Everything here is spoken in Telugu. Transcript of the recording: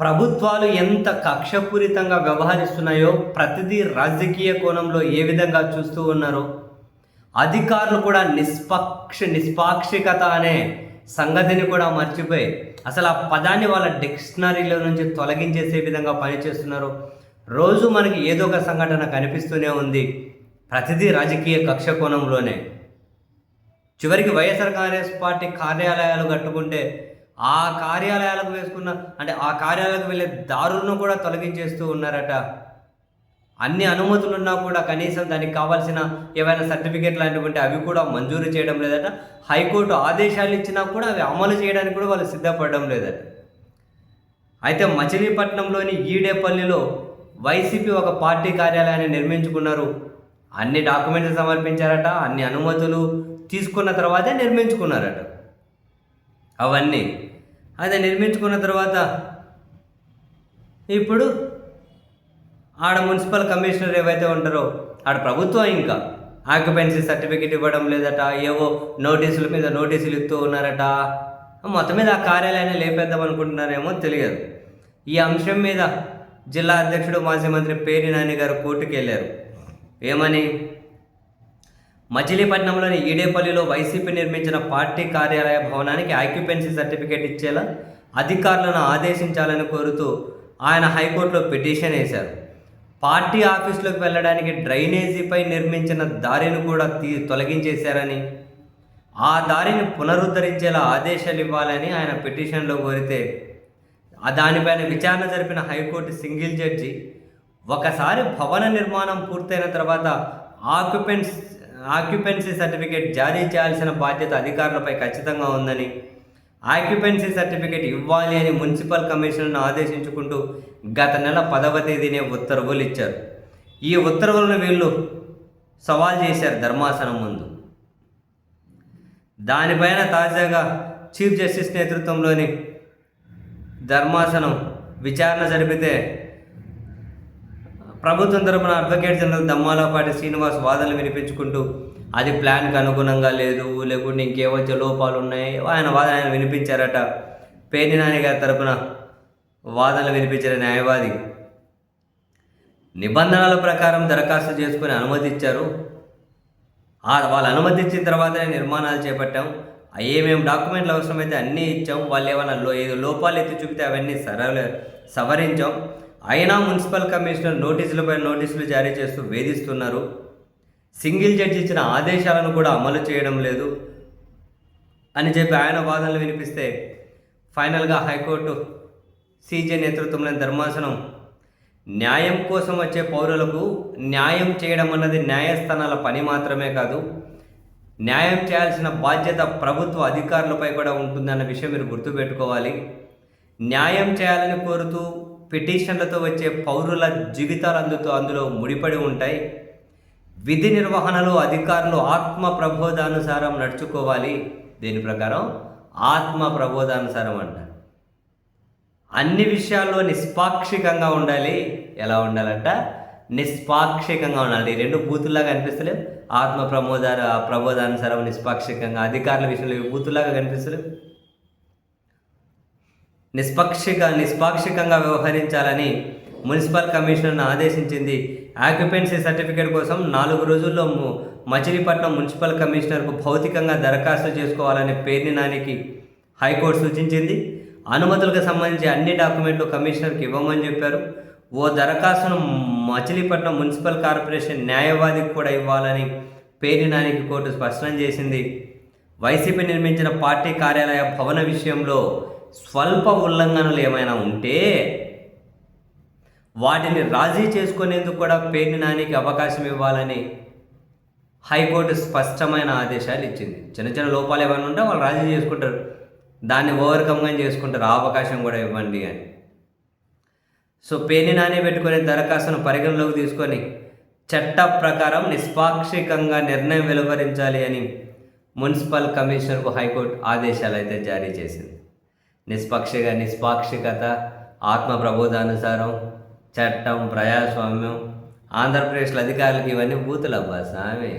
ప్రభుత్వాలు ఎంత కక్షపూరితంగా వ్యవహరిస్తున్నాయో ప్రతిదీ రాజకీయ కోణంలో ఏ విధంగా చూస్తూ ఉన్నారో అధికారులు కూడా నిష్పక్ష నిష్పాక్షికత అనే సంగతిని కూడా మర్చిపోయి అసలు ఆ పదాన్ని వాళ్ళ డిక్షనరీలో నుంచి తొలగించేసే విధంగా పనిచేస్తున్నారు. రోజు మనకి ఏదో ఒక సంఘటన కనిపిస్తూనే ఉంది. ప్రతిదీ రాజకీయ కక్ష కోణంలోనే. చివరికి వైఎస్ఆర్ కాంగ్రెస్ పార్టీ కార్యాలయాలు కట్టుకుంటే ఆ కార్యాలయాలకు వేసుకున్న అంటే ఆ కార్యాలయాలకు వెళ్ళే దారులను కూడా తొలగించేస్తూ ఉన్నారట. అన్ని అనుమతులు ఉన్నా కూడా కనీసం దానికి కావాల్సిన ఏవైనా సర్టిఫికేట్ లాంటివి ఉంటే అవి కూడా మంజూరు చేయడం లేదట. హైకోర్టు ఆదేశాలు ఇచ్చినా కూడా అవి అమలు చేయడానికి కూడా వాళ్ళు సిద్ధపడడం లేదట. అయితే మచిలీపట్నంలోని ఈడేపల్లిలో వైసీపీ ఒక పార్టీ కార్యాలయాన్ని నిర్మించుకున్నారు. అన్ని డాక్యుమెంట్స్ సమర్పించారట అన్ని అనుమతులు తీసుకున్న తర్వాతే నిర్మించుకున్నారట. అవన్నీ. అది నిర్మించుకున్న తర్వాత ఇప్పుడు ఆడ మున్సిపల్ కమిషనర్ ఏవైతే ఉంటారో ఆడ ప్రభుత్వం ఇంకా ఆక్యుపెన్సీ సర్టిఫికేట్ ఇవ్వడం లేదట ఏవో నోటీసుల మీద నోటీసులు ఇస్తూ ఉన్నారట. మొత్తం మీద ఆ కార్యాలయాన్ని లేపేద్దాం అనుకుంటున్నారేమో తెలియదు. ఈ అంశం మీద జిల్లా అధ్యక్షుడు మాజీ మంత్రి పేరి నాని గారు కోర్టుకు వెళ్ళారు ఏమని? మచిలీపట్నంలోని ఈడేపల్లిలో వైసీపీ నిర్మించిన పార్టీ కార్యాలయ భవనానికి ఆక్యుపెన్సీ సర్టిఫికేట్ ఇచ్చేలా అధికారులను ఆదేశించాలని కోరుతూ ఆయన హైకోర్టులో పిటిషన్ వేశారు. పార్టీ ఆఫీసులోకి వెళ్ళడానికి డ్రైనేజీపై నిర్మించిన దారిని కూడా తీ తొలగించేశారని ఆ దారిని పునరుద్ధరించేలా ఆదేశాలు ఇవ్వాలని ఆయన పిటిషన్లో కోరితే దానిపైన విచారణ జరిపిన హైకోర్టు సింగిల్ జడ్జి ఒకసారి భవన నిర్మాణం పూర్తయిన తర్వాత ఆక్యుపెన్స్ ఆక్యుపెన్సీ సర్టిఫికేట్ జారీ చేయాల్సిన బాధ్యత అధికారులపై ఖచ్చితంగా ఉందని ఆక్యుపెన్సీ సర్టిఫికేట్ ఇవ్వాలి అని మున్సిపల్ కమిషనర్ను ఆదేశించుకుంటూ గత నెల పదవ తేదీనే ఉత్తర్వులు ఇచ్చారు. ఈ ఉత్తర్వులను వీళ్ళు సవాల్ చేశారు ధర్మాసనం ముందు. దానిపైన తాజాగా చీఫ్ జస్టిస్ నేతృత్వంలోని ధర్మాసనం విచారణ జరిపితే ప్రభుత్వం తరపున అడ్వకేట్ జనరల్ దమ్మాలపాటి శ్రీనివాస్ వాదనలు వినిపించుకుంటూ అది ప్లాన్కి అనుగుణంగా లేదు లేకుంటే ఇంకేవచ్చే లోపాలు ఉన్నాయి ఆయన వాదన ఆయన వినిపించారట. పేర్ని నాని గారి తరపున వాదనలు వినిపించిన న్యాయవాది నిబంధనల ప్రకారం దరఖాస్తు చేసుకుని అనుమతి ఇచ్చారు ఆ వాళ్ళు అనుమతించిన తర్వాతనే నిర్మాణాలు చేపట్టాం. ఆ ఏమేం డాక్యుమెంట్లు అవసరమైతే అన్నీ ఇచ్చాం. వాళ్ళు ఏమైనా లో ఏదో లోపాలు ఎత్తి చూపితే అవన్నీ సరళ సవరించాం. అయినా మున్సిపల్ కమిషనర్ నోటీసులపై నోటీసులు జారీ చేస్తూ వేధిస్తున్నారు. సింగిల్ జడ్జి ఇచ్చిన ఆదేశాలను కూడా అమలు చేయడం లేదు అని చెప్పి ఆయన వాదనలు వినిపిస్తే ఫైనల్గా హైకోర్టు సీజే నేతృత్వంలోని ధర్మాసనం న్యాయం కోసం వచ్చే పౌరులకు న్యాయం చేయడం అన్నది న్యాయస్థానాల పని మాత్రమే కాదు న్యాయం చేయాల్సిన బాధ్యత ప్రభుత్వ అధికారులపై కూడా ఉంటుందన్న విషయం మీరు గుర్తుపెట్టుకోవాలి. న్యాయం చేయాలని కోరుతూ పిటిషన్లతో వచ్చే పౌరుల జీవితాలు అందుతో అందులో ముడిపడి ఉంటాయి. విధి నిర్వహణలో అధికారులు ఆత్మ ప్రబోధానుసారం నడుచుకోవాలి. దీని ప్రకారం ఆత్మ ప్రబోధానుసారం అంట అన్ని విషయాల్లో నిష్పాక్షికంగా ఉండాలి. ఎలా ఉండాలంట? నిష్పాక్షికంగా ఉండాలి. ఈ రెండు బూతుల్లాగా కనిపిస్తలేవు ఆత్మ ప్రమోద ప్రబోధానుసారం నిష్పాక్షికంగా అధికారుల విషయంలో బూతుల్లాగా కనిపిస్తలేవు? నిష్పక్షిక నిష్పాక్షికంగా వ్యవహరించాలని మున్సిపల్ కమిషనర్ను ఆదేశించింది. ఆక్యుపెన్సీ సర్టిఫికేట్ కోసం నాలుగు రోజుల్లో మచిలీపట్నం మున్సిపల్ కమిషనర్కు భౌతికంగా దరఖాస్తు చేసుకోవాలని పేర్ని నానికి హైకోర్టు సూచించింది. అనుమతులకు సంబంధించి అన్ని డాక్యుమెంట్లు కమిషనర్కి ఇవ్వమని చెప్పారు. ఓ దరఖాస్తును మచిలీపట్నం మున్సిపల్ కార్పొరేషన్ న్యాయవాదికి కూడా ఇవ్వాలని పేర్ని నానికి కోర్టు స్పష్టం చేసింది. వైసీపీ నిర్మించిన పార్టీ కార్యాలయ భవన విషయంలో స్వల్ప ఉల్లంఘనలు ఏమైనా ఉంటే వాటిని రాజీ చేసుకునేందుకు కూడా పేర్ని నానికి అవకాశం ఇవ్వాలని హైకోర్టు స్పష్టమైన ఆదేశాలు ఇచ్చింది. చిన్న చిన్న లోపాలు ఏమైనా ఉంటే వాళ్ళు రాజీ చేసుకుంటారు. దాన్ని ఓవర్కమ్గా చేసుకుంటారు. ఆ అవకాశం కూడా ఇవ్వండి అని. సో పేర్ని నాని పెట్టుకునే దరఖాస్తును పరిగణలోకి తీసుకొని చట్ట ప్రకారం నిష్పాక్షికంగా నిర్ణయం వెలువరించాలి అని మున్సిపల్ కమిషనర్కు హైకోర్టు ఆదేశాలు అయితే జారీ చేసింది. నిష్పక్షగా నిష్పాక్షికత ఆత్మ ప్రబోధానుసారం చట్టం ప్రజాస్వామ్యం ఆంధ్రప్రదేశ్లో అధికారులకు ఇవన్నీ బూతులు అబ్బా స్వామి?